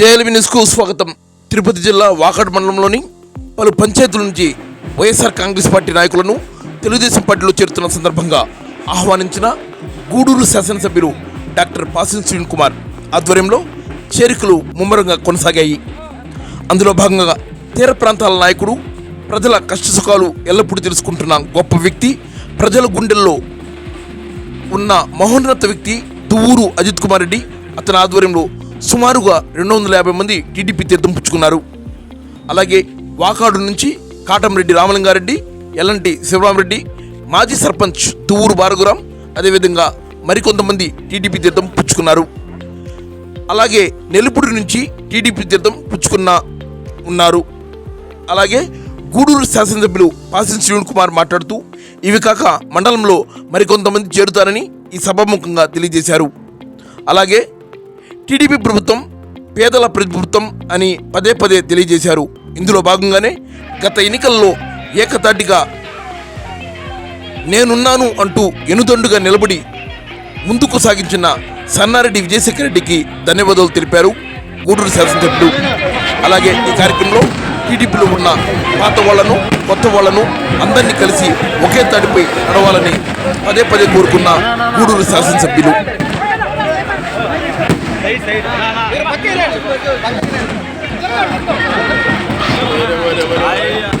జేఎల్వి న్యూస్కు స్వాగతం. తిరుపతి జిల్లా వాకడ్ మండలంలోని పలు పంచాయతీల నుంచి వైఎస్ఆర్ కాంగ్రెస్ పార్టీ నాయకులను తెలుగుదేశం పార్టీలో చేరుతున్న సందర్భంగా ఆహ్వానించిన గూడూరు శాసనసభ్యులు డాక్టర్ పాసిన్ శ్రీన్ కుమార్ ఆధ్వర్యంలో చేరికలు ముమ్మరంగా కొనసాగాయి. అందులో భాగంగా తీర ప్రాంతాల నాయకుడు ప్రజల కష్టసుఖాలు ఎల్లప్పుడూ తెలుసుకుంటున్న గొప్ప వ్యక్తి ప్రజల గుండెల్లో ఉన్న మహోన్నత వ్యక్తి దువ్వూరు అజిత్ కుమార్ రెడ్డి అతని ఆధ్వర్యంలో సుమారుగా రెండు వందల యాభై మంది టీడీపీ తీర్థం పుచ్చుకున్నారు. అలాగే వాకాడు నుంచి కాటంరెడ్డి రామలింగారెడ్డి ఎల్లంటి శివరామరెడ్డి మాజీ సర్పంచ్ తువ్వూరు బారగురాం అదేవిధంగా మరికొంతమంది టీడీపీ తీర్థం పుచ్చుకున్నారు. అలాగే నెలుపుడి నుంచి టీడీపీ తీర్థం పుచ్చుకున్న ఉన్నారు. అలాగే గూడూరు శాసనసభ్యులు పాసిన్ శ్రీవణ్ కుమార్ మాట్లాడుతూ ఇవి కాక మండలంలో మరికొంతమంది చేరుతారని ఈ సభాముఖంగా తెలియజేశారు. అలాగే టీడీపీ ప్రభుత్వం పేదల ప్రభుత్వం అని పదే పదే తెలియజేశారు. ఇందులో భాగంగానే గత ఎన్నికల్లో ఏకతాటిగా నేనున్నాను అంటూ ఎనుదండుగా నిలబడి ముందుకు సాగించిన సన్నారెడ్డి విజయశేఖర రెడ్డికి ధన్యవాదాలు తెలిపారు. గూడూరు శాసనసభ్యుడు అలాగే ఈ కార్యక్రమంలో టీడీపీలో ఉన్న పాత వాళ్ళను కొత్త వాళ్ళను అందరినీ కలిసి ఒకే తాటిపై నడవాలని పదే పదే కోరుకున్న గూడూరు శాసనసభ్యులు. ಸೈಡ್ ಸೈಡ್ ಬಕ್ಕೆ ಇಲ್ಲ ಬಕ್ಕೆ ಇಲ್ಲ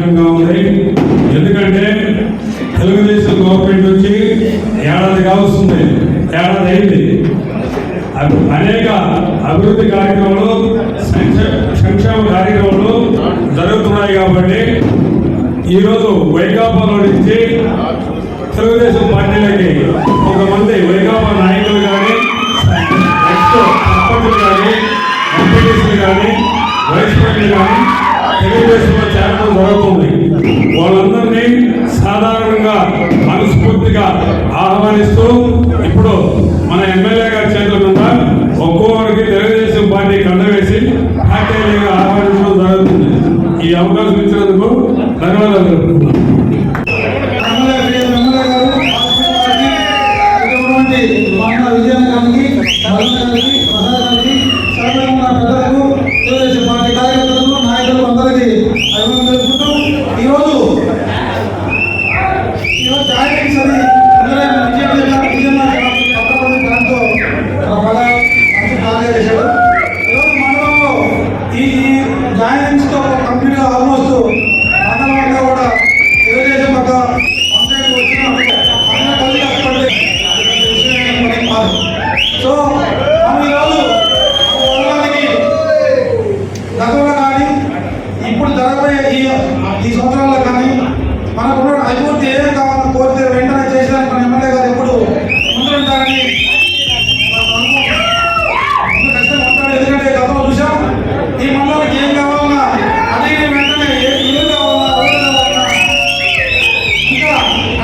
ఆనందంగా ఉంది. ఎందుకంటే తెలుగుదేశం గవర్నమెంట్ వచ్చి ఏడాది కావస్తుంది. ఏడాది అయింది. అనేక అభివృద్ధి కార్యక్రమాలు సంక్షేమ కార్యక్రమాలు జరుగుతున్నాయి కాబట్టి ఈరోజు వైకాపాలో నుంచి తెలుగుదేశం పార్టీలకి కొంతమంది వైకాపా నాయకులు కానీ నెక్స్ట్ సర్పంచులు కానీ ఎంపీటీసీలు కానీ వైస్ ప్రెసిడెంట్ కానీ తెలుగుదేశంలో చేరడం జరుగుతుంది. వాళ్ళందరినీ సాధారణంగా మనస్ఫూర్తిగా ఆహ్వానిస్తూ ఇప్పుడు మన ఎమ్మెల్యే గారి చేతుల మీద ఒక్కొక్కరికి తెలుగుదేశం పార్టీ కండవేసి పార్టీలుగా ఆహ్వానించడం జరుగుతుంది. ఈ అవకాశం ఇచ్చినందుకు ధన్యవాదాలు.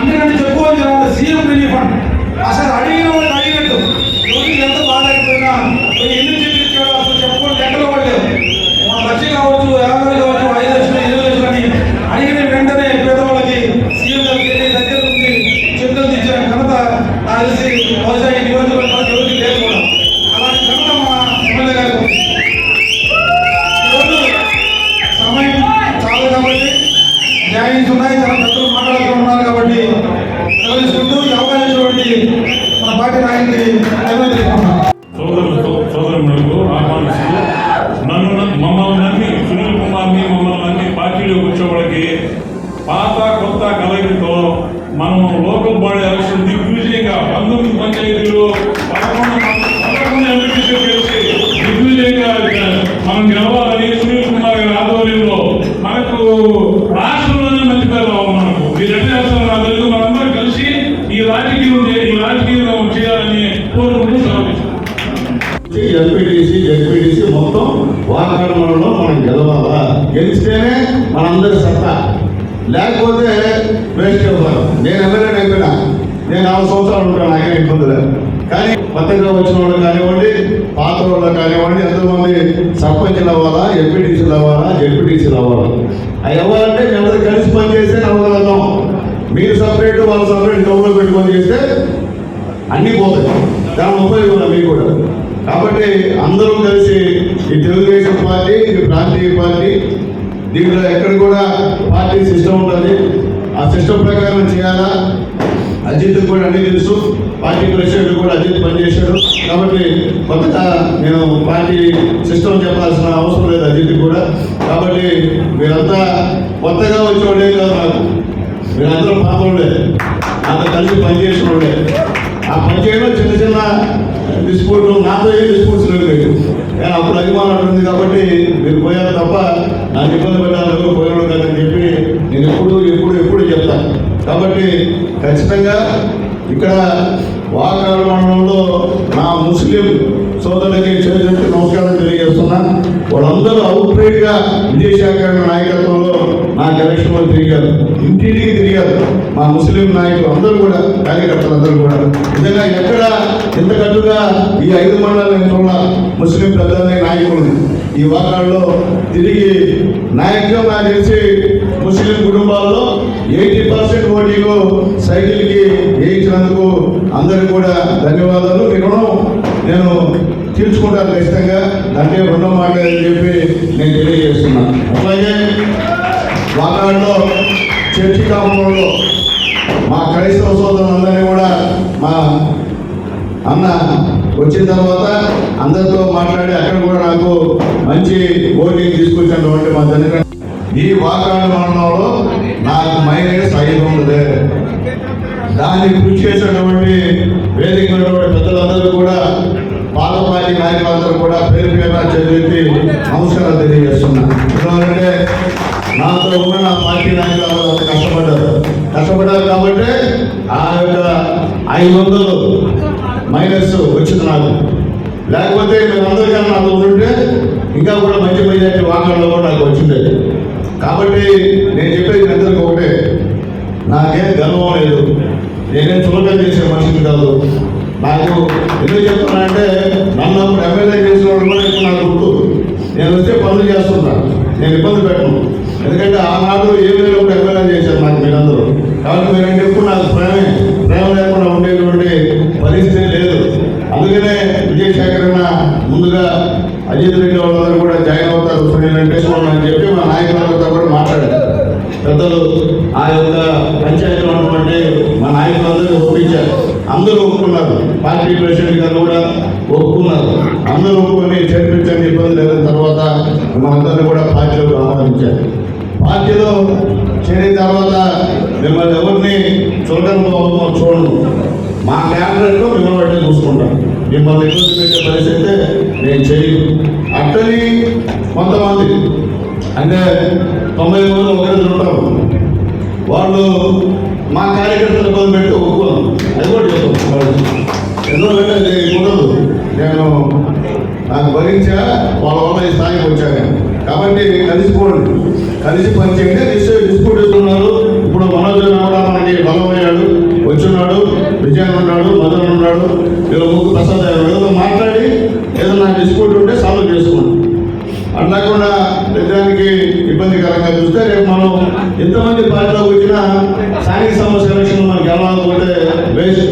అన్నికంటే చెప్పుకోవాలి సీఎం రిలీఫ్ ఫండ్ అసలు అడిగిన వాళ్ళు ఎంపీటీసీ జెడ్పీటీసీ మొత్తం వాతావరణంలో మనం గెలవాలా? గెలిస్తేనే మనందరి సత్తా. లేకపోతే వేస్ట్ అవుతారు నేను ఎమ్మెల్యే అయిపోయినా. నేను నాలుగు సంవత్సరాలు ఉంటాను నాకే ఇబ్బంది లేదు. కానీ కొత్తగా వచ్చిన వాళ్ళు కానివ్వండి పాత వాళ్ళు కానివ్వండి ఎంతోమంది సర్పంచ్లు అవ్వాలా ఎంపీటీసీలు అవ్వాలా జెడ్పీటీసీలు అవ్వాలా? అవి అవ్వాలంటే మేమందరూ కలిసి పనిచేస్తే అవ్వగలుగుతాం మీరు సపరేట్ వాళ్ళు సపరేట్ డబ్బులు పెట్టుకొని చేస్తే అన్నీ పోతాయి. దాని ఉపయోగం మీకు కూడా? కాబట్టి అందరూ కలిసి ఈ తెలుగుదేశం పార్టీ ఇది ప్రాంతీయ పార్టీ దీంట్లో ఎక్కడ కూడా పార్టీ సిస్టమ్ ఉంటుంది. ఆ సిస్టమ్ ప్రకారం చేయాలా? అజిత్ కూడా అన్ని తెలుసు. పార్టీ ప్రెసిడెంట్ కూడా అజిత్ పనిచేశాడు. కాబట్టి కొత్తగా నేను పార్టీ సిస్టమ్ చెప్పాల్సిన అవసరం లేదు అజిత్ కూడా. కాబట్టి మీరంతా కొత్తగా వచ్చేవాళ్ళే కాదు నాకు మీరందరూ పాపండే అంత కలిసి పనిచేసిన ఆ పనిచేయడం చిన్న చిన్న డిస్ప్యూట్లు నాతో ఏ డిస్ప్యూట్స్ లేదు. మీకు నేను అప్పుడు అభిమానం ఉంటుంది కాబట్టి మీరు పోయారు తప్ప నాకు ఇబ్బంది పెట్టాలి పోయాడు కదని చెప్పి నేను ఎప్పుడు ఎప్పుడు ఎప్పుడు చెప్తాను కాబట్టి ఖచ్చితంగా ఇక్కడ వాకాడంలో నా ముస్లిం సోదరులకి చేసినట్టు నమస్కారం తెలియజేస్తున్నా. వాళ్ళందరూ అవుట్రేట్గా విజయశాఖ నాయకత్వంలో నా తిరిగారు. ఇంటింటికి తిరిగారు. మా ముస్లిం నాయకులు అందరూ కూడా కార్యకర్తలు అందరూ కూడా. నిజంగా ఎక్కడ ఎంతకట్టుగా ఈ ఐదు మండలాలు నేను ముస్లిం పెద్దలని నాయకులు. ఈ వాకాల్లో తిరిగి నాయకులు నాకు తెలిసి ముస్లిం కుటుంబాల్లో ఎయిటీ పర్సెంట్ ఓటీలు సైకిల్కి వేయించినందుకు అందరికీ కూడా ధన్యవాదాలు. మీ రుణం నేను తీర్చుకుంటాను ఖచ్చితంగా. దాంట్లో రుణం మాట చెప్పి నేను తెలియజేస్తున్నాను అట్లాగే వాకాడులో చర్చి కాపురంలో మా క్రైస్తవ సోదరులందరినీ కూడా మా అన్న వచ్చిన తర్వాత అందరితో మాట్లాడి అక్కడ కూడా నాకు మంచి ఓటింగ్ తీసుకొచ్చినటువంటి మా తండ్రి ఈ వాకాడు మండలంలో నాకు మైనస్ ఐదు ఉంది దాన్ని కృషి చేసినటువంటి వేదిక పెద్దలందరూ కూడా పాత పార్టీ నాయకులందరూ కూడా పేరు పేరున చదివి నమస్కారాలు తెలియజేస్తున్నా. ఎందుకంటే నాతో ఉన్న నా పార్టీ నాయకులు అంత కష్టపడ్డారు. కష్టపడ్డారు కాబట్టి ఆ యొక్క ఐదు వందలు మైనస్ వచ్చింది నాకు. లేకపోతే మీరందరికన్నా నాతో ఉంటే ఇంకా కూడా మంచి మెజార్టీ వాహనాల్లో కూడా నాకు వచ్చింది. కాబట్టి నేను చెప్పేది అందరికీ ఒకటే. నాకేం గర్వం లేదు. నేనేం చులకం చేసే మనిషిని కాదు. నాకు ఎందుకు చెప్తున్నానంటే నన్ను అప్పుడు ఎమ్మెల్యే చేసిన వాళ్ళు ఇప్పుడు నాకు గుర్తు. నేను వస్తే పనులు చేస్తున్నాను నేను ఇబ్బంది పెట్టను. ఎందుకంటే ఆనాడు ఏ విధంగా కూడా ఎమ్మెల్యే చేశారు నాకు మీరందరూ. కాబట్టి మీరంటే ఎప్పుడు నాకు ప్రేమే. ప్రేమ లేకుండా ఉండేటువంటి పరిస్థితి లేదు. అందుకనే విజయశేఖర్ ముందుగా అజిత్ రెడ్డి వాళ్ళందరూ కూడా జాయిన్ అవుతారు అంటే అని చెప్పి మా నాయకులతో కూడా మాట్లాడారు. పెద్దలు ఆ యొక్క అందరూ ఒప్పుకున్నారు. పార్టీ ప్రెసిడెంట్ గారు కూడా ఒప్పుకున్నారు. అందరూ ఒప్పుకొని చేర్పించండి ఇబ్బంది లేదని తర్వాత మనందరినీ కూడా పార్టీలోకి ఆహ్వానించారు. పార్టీలో చేరిన తర్వాత మిమ్మల్ని ఎవరిని చులకన భావంతో చూడను. మా క్యాబినెట్లో మిమ్మల్ని బట్టి చూసుకుంటాం. మిమ్మల్ని ఇబ్బంది పెట్టే పరిస్థితి అయితే నేను చేయను. అట్టని కొంతమంది అంటే తొంభై మంది ఒకరిని ఉంటారు. వాళ్ళు మా కార్యకర్తలు ఇబ్బంది పెట్టి ఒప్పుకోను ఎందుకంటే అది కుదరదు నేను నాకు భరించా వాళ్ళ వల్ల ఈ స్థాయికి వచ్చాను కాబట్టి కలిసిపోండి కలిసి పనిచేయండి నిశ్చయం డిస్ప్యూట్ ఇస్తున్నారు ఇప్పుడు మనోజ్ కూడా మనకి బలమయ్యాడు వచ్చున్నాడు విజయన్ ఉన్నాడు మదన్ ఉన్నాడు వీళ్ళ ముగ్గురు ప్రసాద్ వీళ్ళతో మాట్లాడి ఏదైనా డిస్ప్యూట్ ఉంటే సాల్వ్ చేసుకోండి అట్లాకుండా నిజానికి ఇబ్బందికరంగా చూస్తే రేపు మనం ఎంతమంది పార్టీలోకి వచ్చినా స్థానిక సమస్య ఎలక్షన్ మనకి గెలవాలనుకుంటే వేస్ట్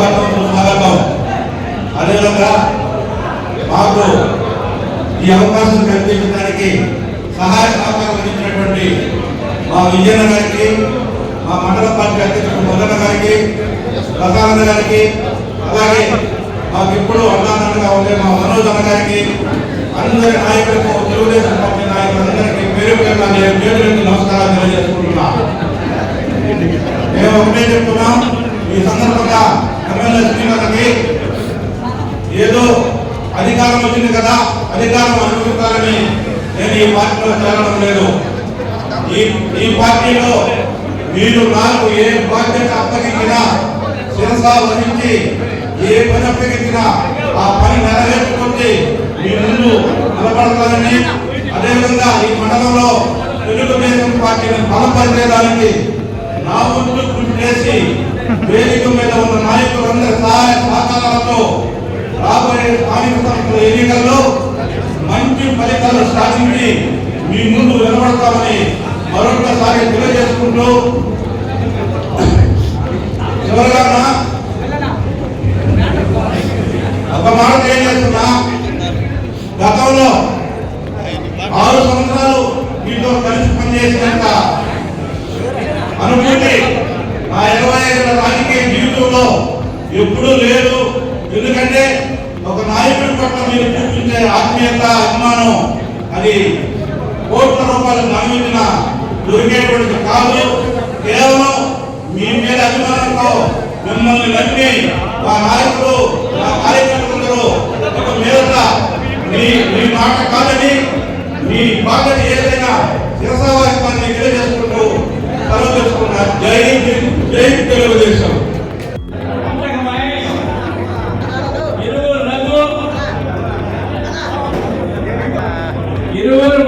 స్వాగతం స్వాగతం అదేవిధంగా మాకు ఈ అవకాశం కల్పించడానికి సహాయ సహకారం అందించినటువంటి మా విజయన గారికి మా మండల పార్టీ అధ్యక్షుడు మొదల గారికి ప్రసానంద గారికి అలాగే మాకు ఇప్పుడు అన్నానండగా ఉండే మా మనోజ్ అన్న గారికి అందరి నాయకులకు తెలుగుదేశం పార్టీ నాయకులందరికీ పేరు పేరున నేను నమస్కారాలు తెలియజేసుకుంటున్నా మేము ఒకటే చెప్తున్నాం ఈ సందర్భంగా ఎమ్మెల్యే శ్రీమతికి ఏదో అధికారం వచ్చింది కదా అధికారం అనుభవించాలని నేను ఈ పార్టీలో చేరడం లేదు. ఈ ఈ పార్టీలో మీరు నాకు ఏ బాధ్యత అప్పగించినా శిరస వహించి ఏ పని అప్పగించినా ఆ పని నెరవేర్చుకుంటే మీ ముందు నిలబడతానని అదేవిధంగా ఈ మండలంలో తెలుగుదేశం పార్టీని బలపరిచేదానికి నా ముందు కృషి చేసి వేదిక మీద ఉన్న నాయకులందరి సహాయ సహకారాలతో రాబోయే స్థానిక సంస్థల ఎన్నికల్లో మంచి ఫలితాలు సాధించి మీ ముందు నిలబడతామని మరొకసారి తెలియజేసుకుంటూ చివరిగా ఒక మాట తెలియజేస్తున్నా. గతంలో ఆరు సంవత్సరాలు మీతో కలిసి పనిచేసినంత ఆ ఇరవై ఐదుల రాజకీయ జీవితంలో ఎప్పుడూ లేదు. ఎందుకంటే ఒక నాయకుడి పట్ల మీరు చూపించే ఆత్మీయత అభిమానం అది కోట్ల రూపాయలు నమ్మించిన దొరికేటువంటి కాదు. కేవలం మీ మీద అభిమానంతో మిమ్మల్ని నమ్మి మా నాయకులు మా కార్యకర్తలు ఒక మీద మీ మీ మాట కాదని మీ బాధ్యత ఏదైనా శిరసావాహిత్వాన్ని తెలియజేస్తున్నారు సెలవు జై హింద్, జై తెలుగుదేశం. ఇరువురు